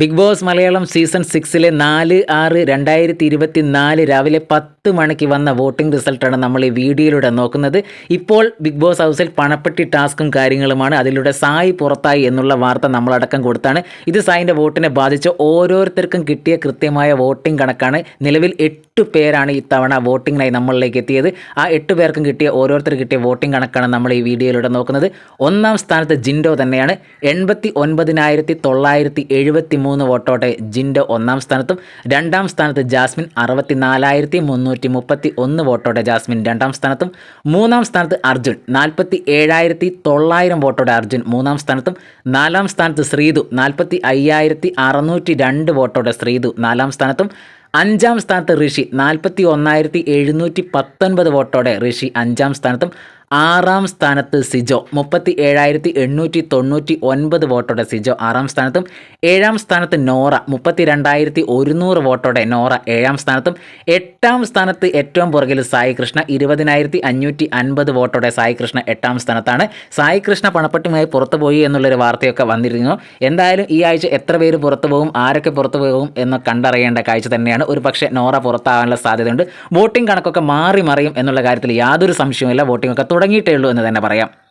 Big boss Malayalam season സിക്സിലെ നാല് ആറ് രണ്ടായിരത്തി ഇരുപത്തി നാല് രാവിലെ പത്ത് മണിക്ക് വന്ന വോട്ടിംഗ് റിസൾട്ടാണ് നമ്മൾ ഈ വീഡിയോയിലൂടെ നോക്കുന്നത്. ഇപ്പോൾ ബിഗ് ബോസ് ഹൗസിൽ പണപ്പെട്ടി ടാസ്കും കാര്യങ്ങളുമാണ്. അതിലൂടെ സായി പുറത്തായി എന്നുള്ള വാർത്ത നമ്മളടക്കം കൊടുത്താണ്. ഇത് സായിന്റെ വോട്ടിനെ ബാധിച്ച് ഓരോരുത്തർക്കും കിട്ടിയ കൃത്യമായ വോട്ടിംഗ് കണക്കാണ്. നിലവിൽ എട്ട് പേരാണ് ഇത്തവണ വോട്ടിങ്ങിനായി നമ്മളിലേക്ക് എത്തിയത്. ആ എട്ട് പേർക്കും കിട്ടിയ ഓരോരുത്തർ കിട്ടിയ വോട്ടിംഗ് കണക്കാണ് നമ്മൾ ഈ വീഡിയോയിലൂടെ നോക്കുന്നത്. ഒന്നാം സ്ഥാനത്ത് ജിൻഡോ തന്നെയാണ്. എൺപത്തി ഒൻപതിനായിരത്തി തൊള്ളായിരത്തി എഴുപത്തി മൂന്ന് വോട്ടോടെ ജിൻഡോ ഒന്നാം സ്ഥാനത്തും രണ്ടാം സ്ഥാനത്ത് ജാസ്മിൻ അറുപത്തി നാലായിരത്തി മുന്നൂറ്റി മുപ്പത്തി ഒന്ന് വോട്ടോടെ ജാസ്മിൻ രണ്ടാം സ്ഥാനത്തും മൂന്നാം സ്ഥാനത്ത് അർജുൻ നാൽപ്പത്തി ഏഴായിരത്തി തൊള്ളായിരം വോട്ടോടെ അർജുൻ മൂന്നാം സ്ഥാനത്തും നാലാം സ്ഥാനത്ത് ശ്രീതു നാൽപ്പത്തി അയ്യായിരത്തി അറുന്നൂറ്റി രണ്ട് വോട്ടോടെ ശ്രീതു നാലാം സ്ഥാനത്തും അഞ്ചാം സ്ഥാനത്ത് ഋഷി നാൽപ്പത്തി ഒന്നായിരത്തി എഴുന്നൂറ്റി പത്തൊൻപത് വോട്ടോടെ ഋഷി അഞ്ചാം സ്ഥാനത്തും ആറാം സ്ഥാനത്ത് സിജോ. മുപ്പത്തി ഏഴായിരത്തി എണ്ണൂറ്റി തൊണ്ണൂറ്റി ഒൻപത് വോട്ടോടെ സിജോ ആറാം സ്ഥാനത്തും. ഏഴാം സ്ഥാനത്ത് നോറ. മുപ്പത്തി രണ്ടായിരത്തി ഒരുന്നൂറ് വോട്ടോടെ നോറ ഏഴാം സ്ഥാനത്തും. എട്ടാം സ്ഥാനത്ത് ഏറ്റവും പുറകിൽ സായി കൃഷ്ണ. ഇരുപതിനായിരത്തി അഞ്ഞൂറ്റി അൻപത് വോട്ടോടെ സായി കൃഷ്ണ എട്ടാം സ്ഥാനത്താണ്. സായി കൃഷ്ണ പണപ്പെട്ടുമായി പുറത്തു പോയി എന്നുള്ളൊരു വാർത്തയൊക്കെ വന്നിരുന്നു. എന്തായാലും ഈ ആഴ്ച എത്ര പേര് പുറത്തു പോകും ആരൊക്കെ പുറത്തു പോകും എന്ന് കണ്ടറിയേണ്ട കാഴ്ച തന്നെയാണ്. ഒരു പക്ഷേ നോറ പുറത്താകാനുള്ള സാധ്യതയുണ്ട്. വോട്ടിംഗ് കണക്കൊക്കെ മാറി മറിയും എന്നുള്ള കാര്യത്തിൽ യാതൊരു സംശയവുമില്ല. വോട്ടിംഗ് ഒക്കെ തുടങ്ങിയിട്ടേ ഉള്ളൂ എന്ന് തന്നെ പറയാം.